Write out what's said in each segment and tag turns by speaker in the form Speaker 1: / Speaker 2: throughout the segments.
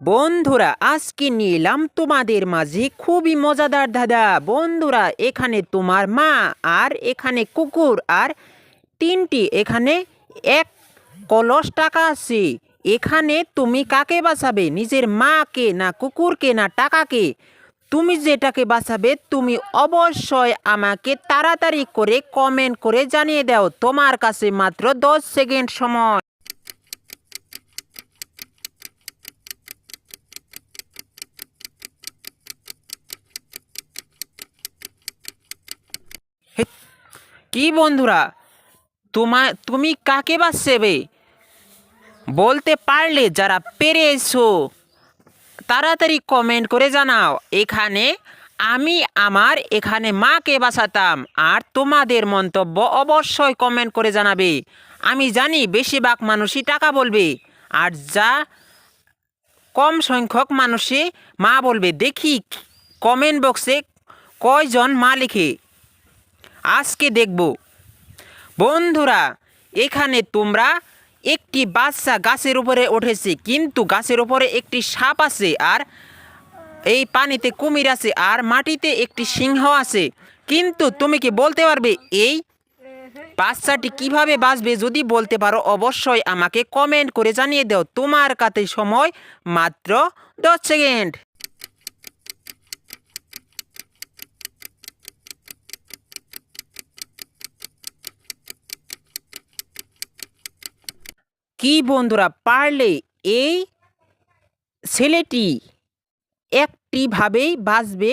Speaker 1: বন্ধুরা, আজকে নিয়ে এলাম তোমাদের মাঝে খুবই মজাদার দাদা বন্ধুরা, এখানে তোমার মা আর এখানে কুকুর আর তিনটি। এখানে এক কলস টাকা আছে। এখানে তুমি কাকে বাঁচাবে? নিজের মাকে না কুকুরকে না টাকাকে? তুমি যেটাকে বাঁচাবে, তুমি অবশ্যই আমাকে তাড়াতাড়ি করে কমেন্ট করে জানিয়ে দাও। তোমার কাছে মাত্র দশ সেকেন্ড সময়। কি বন্ধুরা? তোমার তুমি কাকে বাঁচবে বলতে পারলে যারা পেরে পেরেছ তাড়াতাড়ি কমেন্ট করে জানাও। এখানে আমি আমার, এখানে মাকে বাঁচাতাম, আর তোমাদের মন্তব্য অবশ্যই কমেন্ট করে জানাবে। আমি জানি বেশিরভাগ মানুষই টাকা বলবে, আর যা কম সংখ্যক মানুষে মা বলবে। দেখি কমেন্ট বক্সে কয়জন মা লিখে। আজকে দেখব। বন্ধুরা, এখানে তোমরা একটি বাচ্চা গাছের উপরে উঠেছে, কিন্তু গাছের উপরে একটি সাপ আছে আর এই পানিতে কুমির আছে আর মাটিতে একটি সিংহ আছে। কিন্তু তুমি কি বলতে পারবে, এই বাচ্চাটি কীভাবে বাঁচবে যদি বলতে পারো, অবশ্যই আমাকে কমেন্ট করে জানিয়ে দাও। তোমার কাছে সময় মাত্র দশ সেকেন্ড। কি বন্ধুরা, পারলে এই ছেলেটি একটিভাবেই বাঁচবে,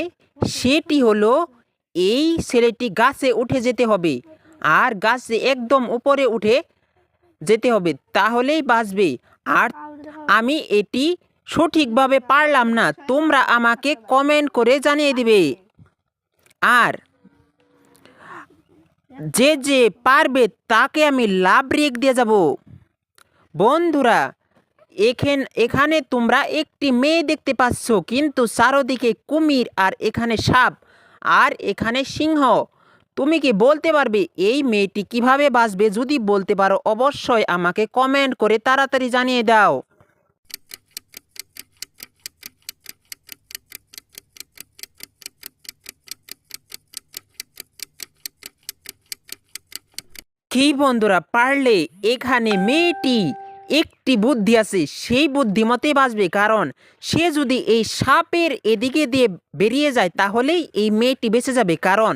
Speaker 1: সেটি হলো এই ছেলেটি গাছে উঠে যেতে হবে। আর গাছে একদম উপরে উঠে যেতে হবে, তাহলেই বাঁচবে। আর আমি এটি সঠিকভাবে পারলাম না, তোমরা আমাকে কমেন্ট করে জানিয়ে দিবে। আর যে যে পারবে, তাকে আমি লাভ রেক দিয়ে যাব। বন্ধুরা, এখান, এখানে তোমরা একটি মেয়ে দেখতে পাচ্ছ, কিন্তু চারোদিকে কুমির আর এখানে সাপ আর এখানে সিংহ। তুমি কি বলতে পারবে, এই মেয়েটি কীভাবে বাঁচবে? যদি বলতে পারো, অবশ্যই আমাকে কমেন্ট করে তাড়াতাড়ি জানিয়ে দাও। কি বন্ধুরা, পারলে এখানে মেয়েটি একটি বুদ্ধি আছে, সেই বুদ্ধি মতে বাঁচবে। কারণ সে যদি এই সাপের এদিকে দিয়ে বেরিয়ে যায়, তাহলেই এই মেয়েটি বেঁচে যাবে। কারণ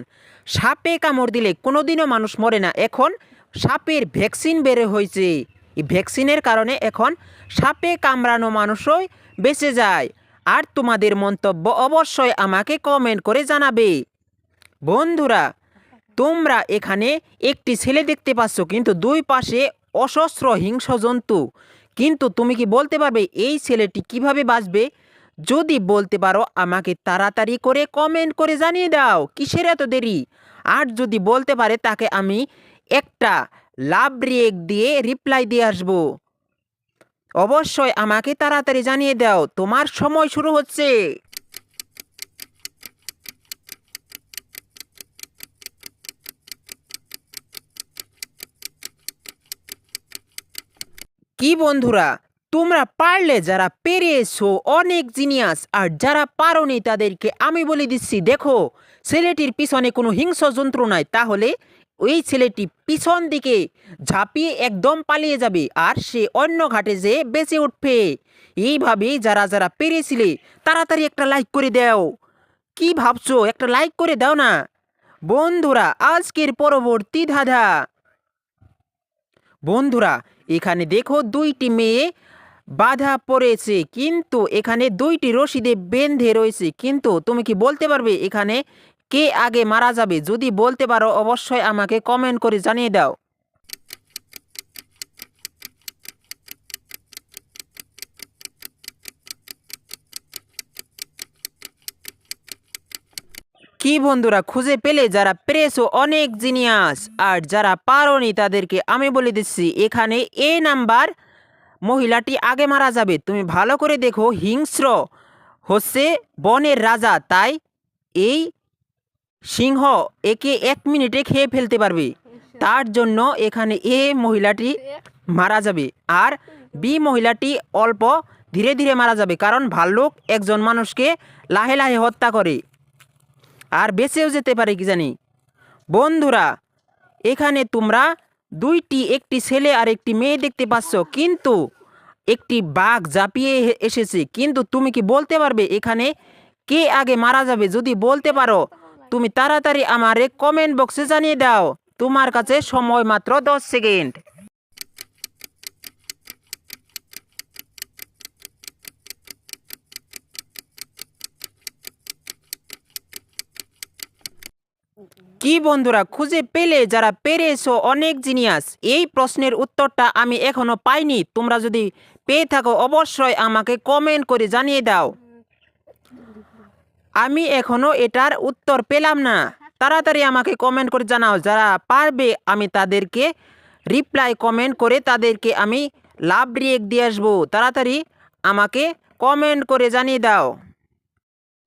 Speaker 1: সাপে কামড় দিলে কোনোদিনও মানুষ মরে না। এখন সাপের ভ্যাকসিন বের হয়েছে। এই ভ্যাকসিনের কারণে এখন সাপে কামড়ানো মানুষই বেঁচে যায়। আর তোমাদের মন্তব্য অবশ্যই আমাকে কমেন্ট করে জানাবে। বন্ধুরা, তোমরা এখানে একটি ছেলে দেখতে পাচ্ছ, কিন্তু দুই পাশে অসস্ত্র হিংস্র জন্তু কিন্তু তুমি কি বলতে পারবে, এই ছেলেটি কীভাবে বাঁচবে? যদি বলতে পারো, আমাকে তাড়াতাড়ি করে কমেন্ট করে জানিয়ে দাও, কিসের এত দেরি? আর যদি বলতে পারে, তাকে আমি একটা লাভ রিয়েক দিয়ে রিপ্লাই দিয়ে আসব। অবশ্যই আমাকে তাড়াতাড়ি জানিয়ে দাও, তোমার সময় শুরু হচ্ছে। কি বন্ধুরা, তোমরা পারলে যারা পেরেছ অনেক জিনিয়াস, আর যারা পারো পারোনি তাদেরকে আমি বলে দিচ্ছি, দেখো, ছেলেটির পিছনে কোনো হিংস্র যন্ত্র নাই, তাহলে ওই ছেলেটি পিছন দিকে ঝাঁপিয়ে একদম পালিয়ে যাবে, আর সে অন্য ঘাটে যে বেঁচে উঠবে। এইভাবে যারা যারা পেরেছিলে, তাড়াতাড়ি একটা লাইক করে দাও। কি ভাবছ, একটা লাইক করে দাও না? বন্ধুরা, আজকের পরবর্তী ধাঁধা। বন্ধুরা এখানে দেখো দুইটি মেয়ে বাধা পড়েছে, কিন্তু এখানে দুইটি রশিদে বেঁধে রয়েছে। কিন্তু তুমি কি বলতে পারবে এখানে কে আগে মারা যাবে? যদি বলতে পারো, অবশ্যই আমাকে কমেন্ট করে জানিয়ে দাও। কি বন্ধুরা খুঁজে পেলে যারা পেরেছ অনেক জিনিয়াস, আর যারা পারোনি তাদেরকে আমি বলে দিচ্ছি, এখানে এ নাম্বার মহিলাটি আগে মারা যাবে। তুমি ভালো করে দেখো, হিংস্র হচ্ছে বনের রাজা, তাই এই সিংহ একে এক মিনিটে খেয়ে ফেলতে পারবে। তার জন্য এখানে এ মহিলাটি মারা যাবে, আর বি মহিলাটি অল্প ধীরে ধীরে মারা যাবে, কারণ ভাল্লুক একজন মানুষকে লাহে লাহে হত্যা করে। আর বেঁচেও যেতে পারে কি জানি? বন্ধুরা, এখানে তোমরা দুইটি, একটি ছেলে আর একটি মেয়ে দেখতে পাচ্ছ। কিন্তু একটি বাঘ ঝাঁপিয়ে এ- এসেছে। কিন্তু তুমি কি বলতে পারবে এখানে কে আগে মারা যাবে? যদি বলতে পারো, তুমি তাড়াতাড়ি আমারে কমেন্ট বক্সে জানিয়ে দাও। তোমার কাছে সময় মাত্র দশ সেকেন্ড কি বন্ধুরা, খুঁজে পেলে যারা পেরেছ অনেক জিনিয়াস। এই প্রশ্নের উত্তরটা আমি এখনও পাইনি। তোমরা যদি পেয়ে থাকো, অবশ্যই আমাকে কমেন্ট করে জানিয়ে দাও। আমি এখনও এটার উত্তর পেলাম না। তাড়াতাড়ি আমাকে কমেন্ট করে জানাও। যারা পারবে, আমি তাদেরকে রিপ্লাই কমেন্ট করে তাদেরকে আমি লাভ রিয়েক দিয়ে আসব। তাড়াতাড়ি আমাকে কমেন্ট করে জানিয়ে দাও।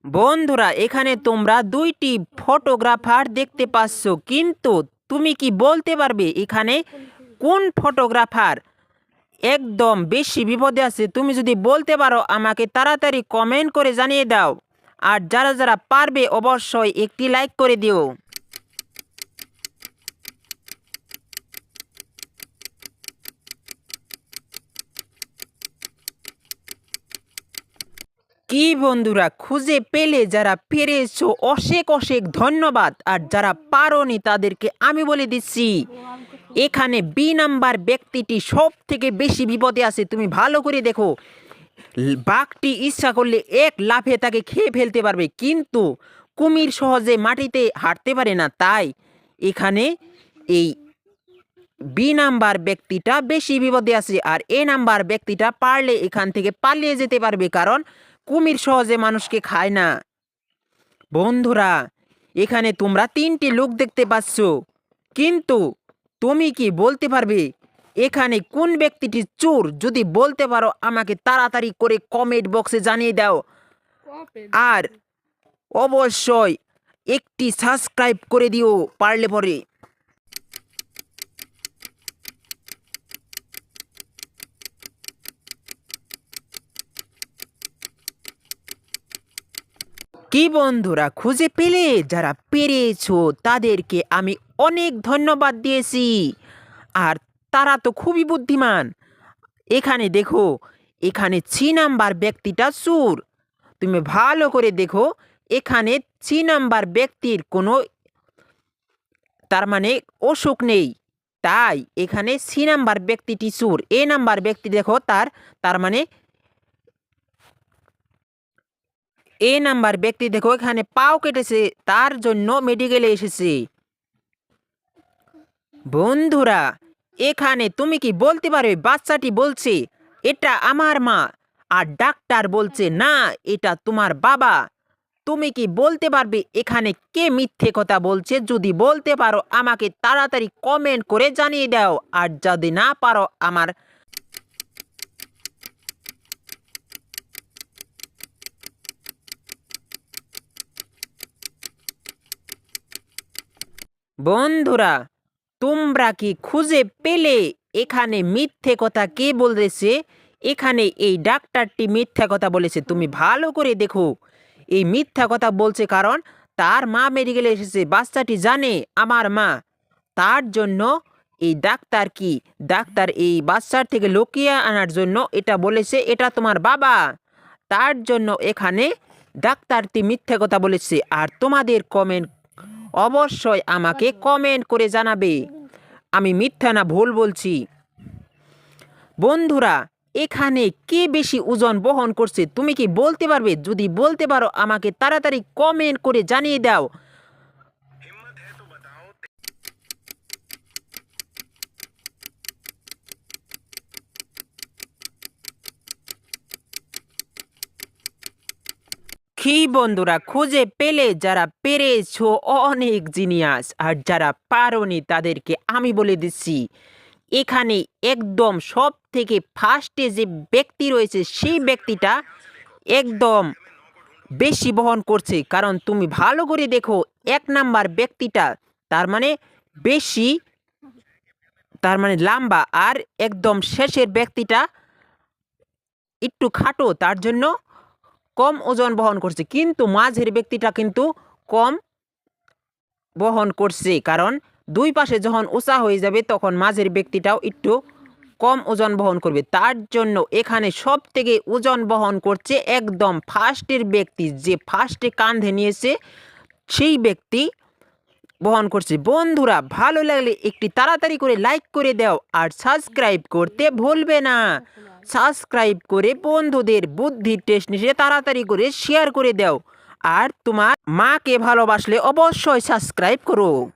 Speaker 1: বন্ধুরা, এখানে তোমরা দুইটি ফটোগ্রাফার দেখতে পাচ্ছ, কিন্তু তুমি কি বলতে পারবে এখানে কোন ফটোগ্রাফার একদম বেশি বিপদে আছে? তুমি যদি বলতে পারো, আমাকে তাড়াতাড়ি কমেন্ট করে জানিয়ে দাও। আর যারা যারা পারবে, অবশ্যই একটি লাইক করে দিও। কি বন্ধুরা খুঁজে পেলে যারা পেরেছ, অশেক অশেক ধন্যবাদ। আর যারা পারোনি তাদেরকে আমি বলে দিচ্ছি, এখানে বি নাম্বার ব্যক্তিটি সব থেকে বেশি বিপদে আছে, তুমি ভালো করে দেখো। বাঘটি ইচ্ছা করলে এক লাফে তাকে খেয়ে ফেলতে পারবে, কিন্তু কুমির সহজে মাটিতে হাঁটতে পারে না, তাই এখানে এই বি নাম্বার ব্যক্তিটা বেশি বিপদে আছে। আর এ নাম্বার ব্যক্তিটা পারলে এখান থেকে পালিয়ে যেতে পারবে, কারণ কুমির সহজে মানুষকে খায় না। বন্ধুরা এখানে তোমরা তিনটি লোক দেখতে পাচ্ছ। কিন্তু তুমি কি বলতে পারবে এখানে কোন ব্যক্তিটি চোর যদি বলতে পারো আমাকে তাড়াতাড়ি করে কমেন্ট বক্সে জানিয়ে দাও। আর অবশ্যই একটি সাবস্ক্রাইব করে দিও পারলে পরে। কি বন্ধুরা খুঁজে পেলে? যারা পেরেছ, তাদেরকে আমি অনেক ধন্যবাদ দিয়েছি। আর তারা তো খুবই বুদ্ধিমান। এখানে দেখো, এখানে ছি নাম্বার ব্যক্তিটা সুর তুমি ভালো করে দেখো, এখানে ছি নাম্বার ব্যক্তির কোনো তার মানে অসুখ নেই। তাই এখানে সি নাম্বার ব্যক্তিটি সুর এ নাম্বার ব্যক্তি দেখো, তার তার মানে এ নাম্বার ব্যক্তি দেখো, এখানে পাও কেটেছে, তার জন্য মেডিকেলে এসেছে। বন্ধুরা, এখানে তুমি কি বলতে পারবে? বাচ্চাটি বলছে, এটা আমার মা। আর ডাক্তার বলছে, না, এটা তোমার বাবা। তুমি কি বলতে পারবে? এখানে কে মিথ্যে কথা বলছে? যদি বলতে পারো, আমাকে তাড়াতাড়ি কমেন্ট করে জানিয়ে দাও। আর যদি না পারো, আমার বন্ধুরা, তোমরা কি খুঁজে পেলে এখানে মিথ্যে কথা কে বলেছে? এখানে এই ডাক্তারটি মিথ্যা কথা বলেছে, তুমি ভালো করে দেখো। এই মিথ্যা কথা বলছে কারণ তার মা মেডিকেলে এসেছে, বাচ্চাটি জানে আমার মা। তার জন্য এই ডাক্তার কি? ডাক্তার এই বাচ্চার থেকে লুকিয়ে আনার জন্য এটা বলেছে, এটা তোমার বাবা। তার জন্য এখানে ডাক্তারটি মিথ্যে কথা বলেছে, আর তোমাদের কমেন্ট অবশ্যই আমাকে কমেন্ট করে জানাবে। আমি মিথ্যা না, ভুল বলছি। বন্ধুরা, এখানে কে বেশি ওজন বহন করছে, তুমি কি বলতে পারবে? যদি বলতে পারো, আমাকে তাড়াতাড়ি কমেন্ট করে জানিয়ে দাও। কি বন্ধুরা খুঁজে পেলে যারা পেরেছ অনেক জিনিয়াস আর যারা পারোনি তাদেরকে আমি বলে দিচ্ছি, এখানে একদম সব থেকে ফার্স্টে যে ব্যক্তি রয়েছে সেই ব্যক্তিটা একদম বেশি বহন করছে। কারণ তুমি ভালো করে দেখো, এক নাম্বার ব্যক্তিটা তার মানে বেশি, তার মানে লম্বা আর একদম শেষের ব্যক্তিটা একটু খাটো, তার জন্য কম ওজন বহন করছে। কিন্তু মাঝের ব্যক্তিটা কিন্তু কম বহন করছে। কারণ দুই পাশে যখন উঁচা হয়ে যাবে, তখন মাঝের ব্যক্তিটাও একটু কম ওজন বহন করবে। তার জন্য এখানে সব থেকে ওজন বহন করছে একদম ফার্স্টের ব্যক্তি। যে ফার্স্টে কাঁধে নিয়েছে, সেই ব্যক্তি বহন করছে। বন্ধুরা, ভালো লাগলে একটি তাড়াতাড়ি করে লাইক করে দাও আর সাবস্ক্রাইব করতে ভুলবে না। সাবস্ক্রাইব করে বন্ধুদের বুদ্ধি টেস্ট নিয়ে তাড়াতাড়ি করে শেয়ার করে দাও। আর তোমার মাকে ভালোবাসলে অবশ্যই সাবস্ক্রাইব করো।